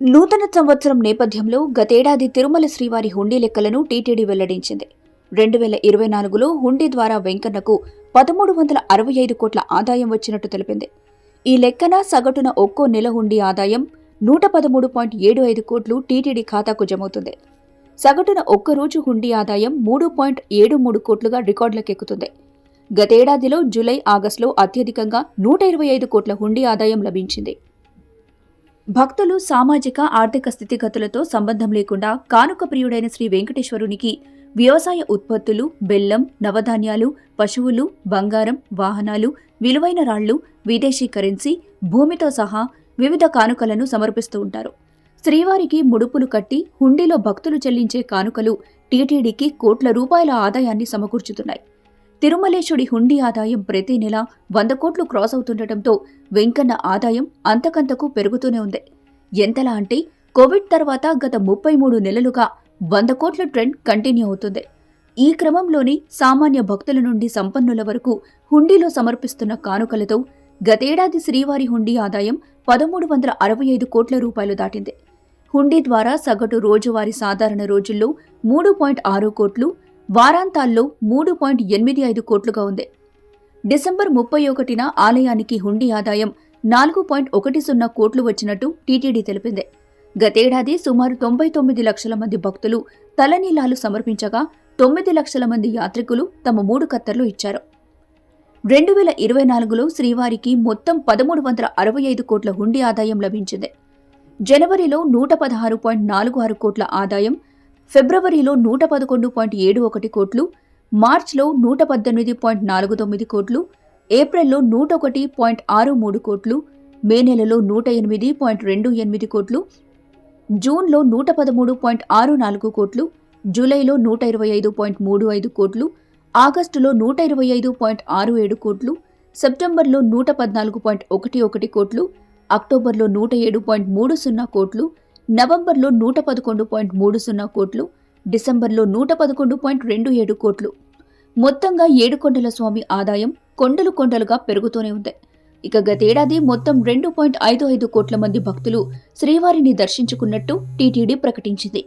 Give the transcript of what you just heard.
నూతన సంవత్సరం నేపథ్యంలో గతేడాది తిరుమల శ్రీవారి హుండీ లెక్కలను టీటీడీ వెల్లడించింది. రెండు వేల ఇరవై నాలుగులో హుండీ ద్వారా వెంకన్నకు పదమూడు వందల అరవై ఐదు కోట్ల ఆదాయం వచ్చినట్టు తెలిపింది. ఈ లెక్కన సగటున ఒక్కో నెల హుండీ ఆదాయం నూట పదమూడు పాయింట్ ఏడు ఐదు కోట్లు టీటీడీ ఖాతాకు జమవుతుంది. సగటున ఒక్కరోజు హుండీ ఆదాయం మూడు పాయింట్ ఏడు మూడు కోట్లుగా రికార్డులకెక్కుతుంది. గతేడాదిలో జూలై ఆగస్టులో అత్యధికంగా నూట ఇరవై ఐదు కోట్ల హుండీ ఆదాయం లభించింది. భక్తులు సామాజిక ఆర్థిక స్థితిగతులతో సంబంధం లేకుండా కానుక ప్రియుడైన శ్రీ వెంకటేశ్వరునికి వ్యవసాయ ఉత్పత్తులు బెల్లం నవధాన్యాలు పశువులు బంగారం వాహనాలు విలువైన రాళ్ళు విదేశీ కరెన్సీ భూమితో సహా వివిధ కానుకలను సమర్పిస్తూ ఉంటారు. శ్రీవారికి ముడుపులు కట్టి హుండీలో భక్తులు చెల్లించే కానుకలు టీటీడీకి కోట్ల రూపాయల ఆదాయాన్ని సమకూర్చుతున్నాయి. తిరుమలేశుడి హుండీ ఆదాయం ప్రతి నెల వంద కోట్లు క్రాస్ అవుతుండటంతో వెంకన్న ఆదాయం అంతకంతకు పెరుగుతూనే ఉంది. ఎంతలా అంటే కోవిడ్ తర్వాత గత ముప్పై మూడు నెలలుగా వంద కోట్ల ట్రెండ్ కంటిన్యూ అవుతుంది. ఈ క్రమంలోనే సామాన్య భక్తుల నుండి సంపన్నుల వరకు హుండీలో సమర్పిస్తున్న కానుకలతో గతేడాది శ్రీవారి హుండీ ఆదాయం పదమూడు వందల అరవై ఐదు కోట్ల రూపాయలు దాటింది. హుండీ ద్వారా సగటు రోజువారీ సాధారణ రోజుల్లో మూడు పాయింట్ ఆరు కోట్లు వారాంతాల్లో మూడు పాయింట్ ఎనిమిది ఐదు కోట్లుగా ఉంది. డిసెంబర్ ముప్పై ఒకటిన ఆలయానికి హుండీ ఆదాయం నాలుగు పాయింట్ ఒకటి సున్నా కోట్లు వచ్చినట్టు టీటీడీ తెలిపింది. గతేడాది సుమారు తొంభై తొమ్మిది లక్షల మంది భక్తులు తలనీలాలు సమర్పించగా తొమ్మిది లక్షల మంది యాత్రికులు తమ మూడు కత్తర్లు ఇచ్చారు. రెండు వేల ఇరవై నాలుగులో శ్రీవారికి మొత్తం పదమూడు వందల అరవై ఐదు కోట్ల హుండీ ఆదాయం లభించింది. జనవరిలో నూట పదహారు పాయింట్ నాలుగు ఆరు కోట్ల ఆదాయం ఫిబ్రవరిలో నూట పదకొండు పాయింట్ ఏడు ఒకటి కోట్లు మార్చ్లో నూట పద్దెనిమిది పాయింట్ నాలుగు తొమ్మిది కోట్లు ఏప్రిల్లో నూట ఒకటి పాయింట్ ఆరు మూడు కోట్లు మే నెలలో నూట ఎనిమిది పాయింట్ రెండు ఎనిమిది కోట్లు జూన్లో నూట పదమూడు పాయింట్ ఆరు నాలుగు కోట్లు జూలైలో నూట ఇరవై ఐదు పాయింట్ మూడు ఐదు కోట్లు ఆగస్టులో నూట ఇరవై ఐదు పాయింట్ ఆరు ఏడు కోట్లు సెప్టెంబర్లో నూట పద్నాలుగు పాయింట్ ఒకటి ఒకటి కోట్లు అక్టోబర్లో నూట ఏడు పాయింట్ మూడు సున్నా కోట్లు నవంబర్లో నూట పదకొండు పాయింట్ మూడు సున్నా కోట్లు డిసెంబర్లో నూట పదకొండు పాయింట్ రెండు ఏడు కోట్లు. మొత్తంగా ఏడుకొండల స్వామి ఆదాయం కొండలు కొండలుగా పెరుగుతూనే ఉంది. ఇక గతేడాది మొత్తం రెండు పాయింట్ ఐదు ఐదు కోట్ల మంది భక్తులు శ్రీవారిని దర్శించుకున్నట్టు టీటీడీ ప్రకటించింది.